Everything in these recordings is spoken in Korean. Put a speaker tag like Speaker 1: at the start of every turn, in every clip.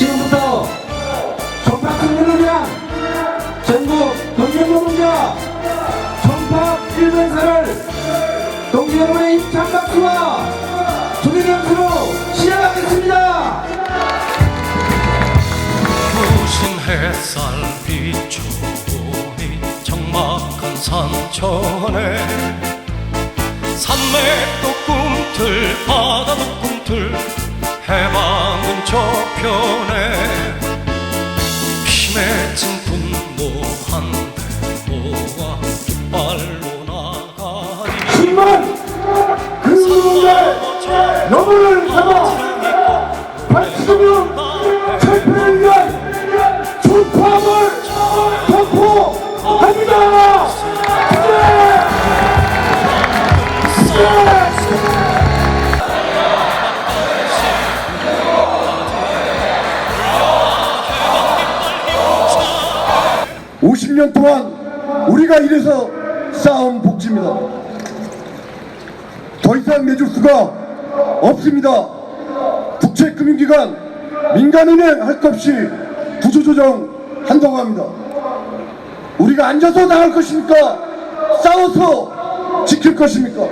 Speaker 1: 지금부터 전파 승리를 위한 전국 동료노동자 전파 일변사를 동지 여러분의 힘찬 박수와 조대장수로 시작하겠습니다.
Speaker 2: 부신 햇살 비추니 적막한 산천에 산맥도 꿈틀 바다도 편에 피맺힌 분노 한대 모아 깃발로 나가니?
Speaker 1: 신만 그 노동자의 영혼을 담아 발치면 50년 동안 우리가 이래서 쌓아온 복지입니다. 더 이상 내줄 수가 없습니다. 국책금융기관 민간은행 할 것 없이 구조조정 한다고 합니다. 우리가 앉아서 나갈 것입니까? 싸워서 지킬 것입니까?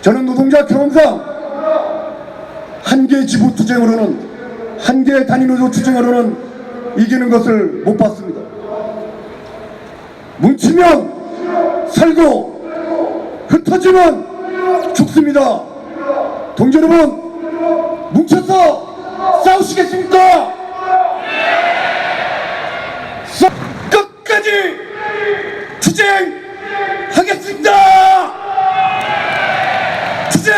Speaker 1: 저는 노동자 경험상 한개 지부 투쟁으로는 한개 단위노조 투쟁으로는 이기는 것을 못 봤습니다. 뭉치면 살고 흩어지면 죽습니다. 동지 여러분 뭉쳐서 싸우시겠습니까? 싸- 끝까지 투쟁하겠습니다. 투쟁!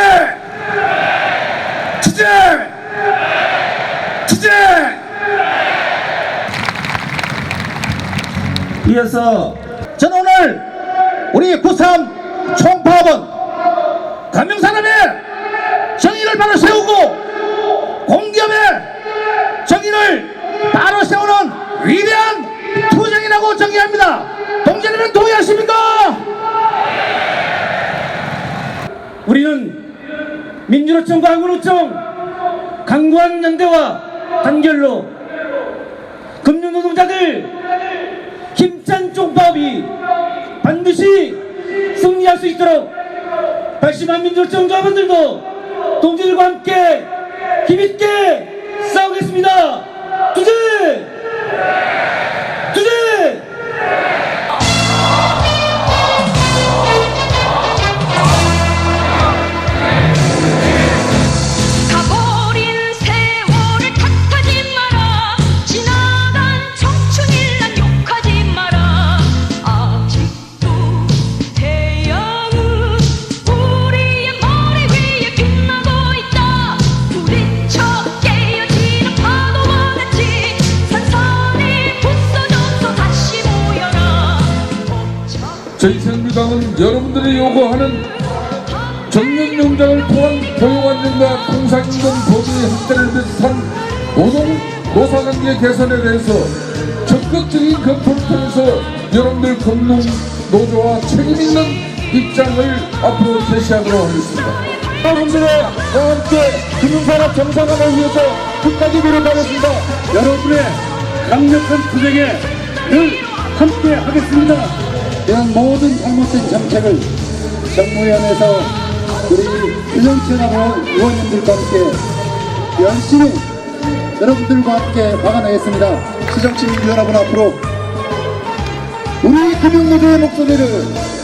Speaker 1: 투쟁! 투쟁!
Speaker 3: 이어서 저는 오늘 우리 구삼 총파업은 감명산업의 정의를 바로 세우고 공기업의 정의를 바로 세우는 위대한 투쟁이라고 정의합니다. 동지들은 동의하십니까? 우리는 민주노총과 한국노총 강구한 연대와 단결로 금융노동자들 힘찬 총파업이 반드시 승리할 수 있도록 발심한 민주노총 조합원들도 동지들과 함께 힘있게 싸우겠습니다. 투쟁!
Speaker 4: 저희 새누리당은 여러분들이 요구하는 정년용장을 통한 고용안정과 통상임금 범위 확대를 비롯한 노동 노사관계 개선에 대해서 적극적인 검토를 통해서 여러분들 금융 노조와 책임있는 입장을 앞으로 제시하도록 하겠습니다.
Speaker 3: 여러분들의 함께 금융산업 정상화를 위해서 끝까지 노력하겠습니다.
Speaker 5: 여러분의 강력한 투쟁에 늘 함께 하겠습니다. 이런 모든 잘못된 정책을 정무위원회에서 우리 균형체납 의원님들과 함께 열심히 여러분들과 함께 막아내겠습니다. 시정치민 여러분 앞으로 우리 금융노조의 목소리를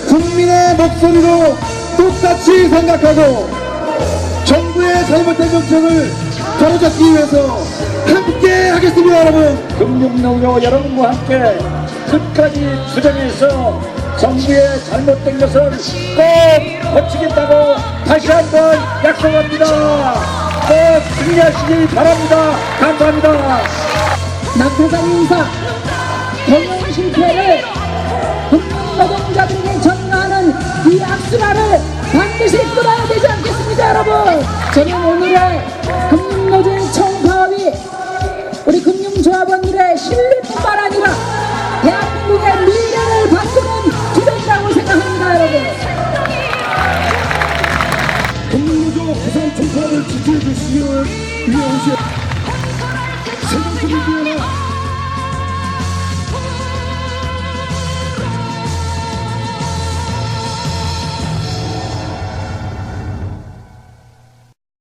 Speaker 5: 국민의 목소리로 똑같이 생각하고 정부의 잘못된 정책을 바로잡기 위해서 함께 하겠습니다 여러분 금융노조 여러분과 함께 끝까지 투쟁해서 정부의 잘못된 것을 꼭 고치겠다고 다시 한번 약속합니다. 꼭 승리하시기 바랍니다. 감사합니다.
Speaker 6: 낙태산 인사 경영 실패를 노동자들에게 전가하는 이 악순환을 반드시 끊어야 되지 않겠습니까 여러분 금융